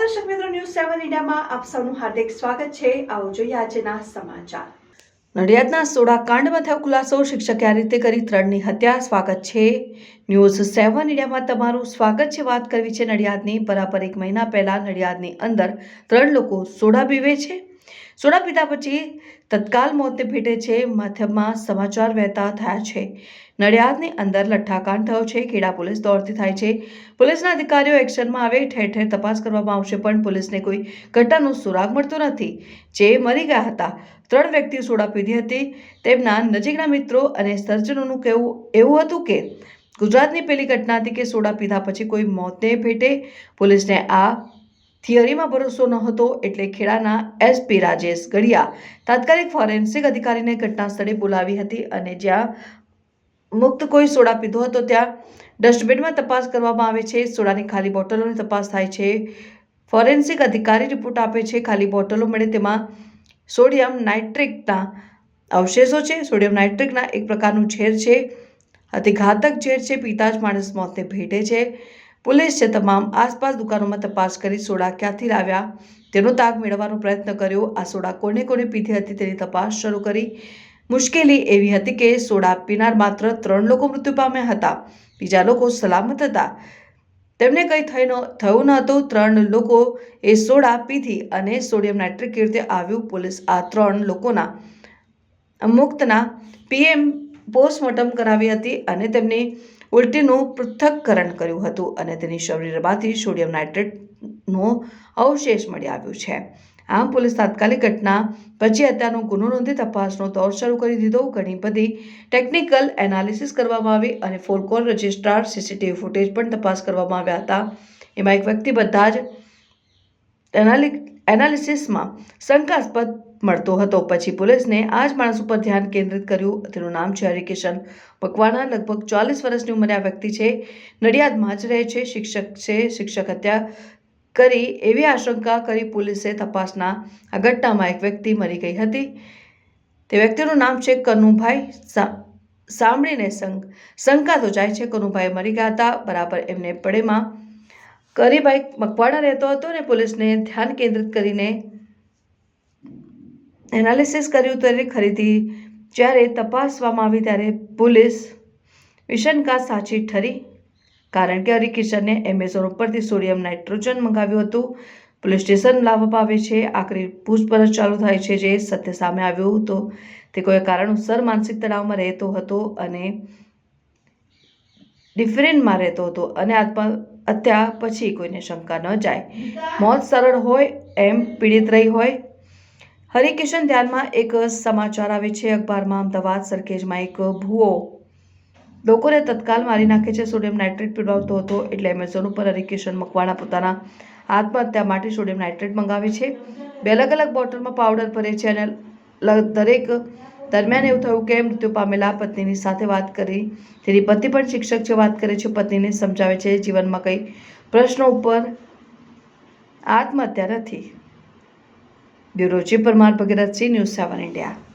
ન્યૂઝમાં આપ સૌનું હાર્દિક સ્વાગત છે. આવો જોઈએ આજના સમાચાર. નડિયાદના સોડા કાંડમાં થયો ખુલાસો. શિક્ષકે આ રીતે કરી ત્રણની હત્યા. સ્વાગત છે. ન્યૂઝ સેવન ઇન્ડિયામાં તમારું સ્વાગત છે. વાત કરવી છે નડિયાદની. બરાબર એક મહિના પહેલા નડિયાદની અંદર ત્રણ લોકો સોડા પીવે છે. સોડા પીધા પછી તત્કાલ મોતને ભેટે છે. માધ્યમમાં સમાચાર વહેતા થયા છે. નડિયાદની અંદર લઠ્ઠાકાંડ થયો છે. ખેડા પોલીસ દોડતી થાય છે. પોલીસના અધિકારીઓ એક્શનમાં આવે, ઠેર ઠેર તપાસ કરવામાં આવશે, પણ પોલીસને કોઈ ઘટનાનું સુરાગ મળતો નથી. જે મરી ગયા હતા, ત્રણ વ્યક્તિ સોડા પીધી હતી. તેમના નજીકના મિત્રો અને સર્જનોનું કહેવું એવું હતું કે ગુજરાતની પેલી ઘટના હતી કે સોડા પીધા પછી કોઈ મોતને ભેટે. પોલીસને આ થિયરીમાં ભરોસો ન હતો એટલે ખેડાના એસપી રાજેશ ગઢિયા તાત્કાલિક ફોરેન્સિક અધિકારીને ઘટના સ્થળે બોલાવી હતી અને જ્યાં મુક્ત કોઈ સોડા પીધો હતો ત્યાં ડસ્ટબિનમાં તપાસ કરવામાં આવે છે. સોડાની ખાલી બોટલોની તપાસ થાય છે. ફોરેન્સિક અધિકારી રિપોર્ટ આપે છે, ખાલી બોટલો મળે તેમાં સોડિયમ નાઇટ્રિકના અવશેષો છે. સોડિયમ નાઇટ્રિકના એક પ્રકારનું ઝેર છે. અતિ ઘાતક ઝેર છે. પીતા જ માણસ મોતને ભેટે છે. પોલીસ તમામ આસપાસ દુકાનોમાં તપાસ કરી સોડા ક્યાંથી લાવ્યા તેનો તાગ મેળવવાનો પ્રયત્ન કર્યો. આ સોડા કોને કોને પીધી હતી તેની તપાસ શરૂ કરી. મુશ્કેલી એવી હતી કે સોડા પીનાર માત્ર ત્રણ લોકો મૃત્યુ પામ્યા હતા. બીજા લોકો સલામત હતા. તેમને કંઈ થઈ ન, થયું ન હતું. ત્રણ લોકો એ સોડા પીધી અને સોડિયમ નાઇટ્રિક રીતે આવ્યું? પોલીસ આ ત્રણ લોકોના મુક્તના પીએમ પોસ્ટમોર્ટમ કરાવી હતી અને તેમની ઉલટીનું પૃથ્થકરણ કર્યું હતું અને તેની શરીરમાંથી સોડિયમ નાઇટ્રેટનો અવશેષ મળી આવ્યો છે. આમ પોલીસ તાત્કાલિક ઘટના પછી હત્યાનો ગુનો નોંધી તપાસનો દોર શરૂ કરી દીધો. ઘણી બધી ટેકનિકલ એનાલિસિસ કરવામાં આવી અને phone call registrar CCTV footage પણ તપાસ કરવામાં આવ્યા હતા. એમાં એક વ્યક્તિ બધા જ એનાલિ એનાલિસિસમાં શંકાસ્પદ મળતો હતો. પછી પોલીસને આ જ માણસ ઉપર ધ્યાન કેન્દ્રિત કર્યું. તેનું નામ છે હરિકિશન. મકવાણા લગભગ ચાલીસ વર્ષની ઉંમરે આ વ્યક્તિ છે. નડિયાદમાં જ રહે છે. શિક્ષક છે. શિક્ષક હત્યા કરી એવી આશંકા કરી પોલીસે તપાસના આ ઘટનામાં એક વ્યક્તિ મરી ગઈ હતી. તે વ્યક્તિનું નામ છે કનુભાઈ સાંભળીને શંક શંકા તો જાય છે કનુભાઈ મરી ગયા હતા. બરાબર એમને પડેમાં કરીભાઈ મકવાણા રહેતો હતો અને પોલીસને ધ્યાન કેન્દ્રિત કરીને એનાલિસિસ કર્યું ત્યારે ખરીદી જ્યારે તપાસવામાં આવી ત્યારે પોલીસ વિશંકા સાચી ઠરી. કારણ કે હરિકિશને એમેઝોન ઉપરથી સોડિયમ નાઇટ્રોજન મંગાવ્યું હતું. પોલીસ સ્ટેશન લાવવામાં આવે છે. આખરી પૂછપરછ ચાલુ થાય છે જે સત્ય સામે આવ્યું તો તે કોઈ કારણોસર માનસિક તણાવમાં રહેતો હતો અને ડિફરેન્ટમાં રહેતો હતો અને અત્યાર પછી કોઈને શંકા ન જાય. મોત સરળ હોય એમ પીડિત રહી હોય હરિકિશન ધ્યાનમાં એક સમાચાર આવે છે. અખબારમાં અમદાવાદ સરખેજમાં એક ભૂવો લોકોને તત્કાલ મારી નાખે છે. સોડિયમ નાઇટ્રેટ પીવડાવતો હતો એટલે એમેઝોન ઉપર હરિકિશન મકવાણા પોતાના આત્મહત્યા માટે સોડિયમ નાઇટ્રેટ મંગાવે છે. બે અલગ અલગ બોટલમાં પાવડર ભરે છે અને દરેક દરમિયાન એવું થયું કે મૃત્યુ પામેલા પત્નીની સાથે વાત કરી. તેની પતિ પણ શિક્ષક છે. વાત કરે છે. પત્નીને સમજાવે છે. જીવનમાં કંઈ પ્રશ્નો ઉપર આત્મહત્યા નથી. Bureau chief Parmar Bhagirathsinh news seven India.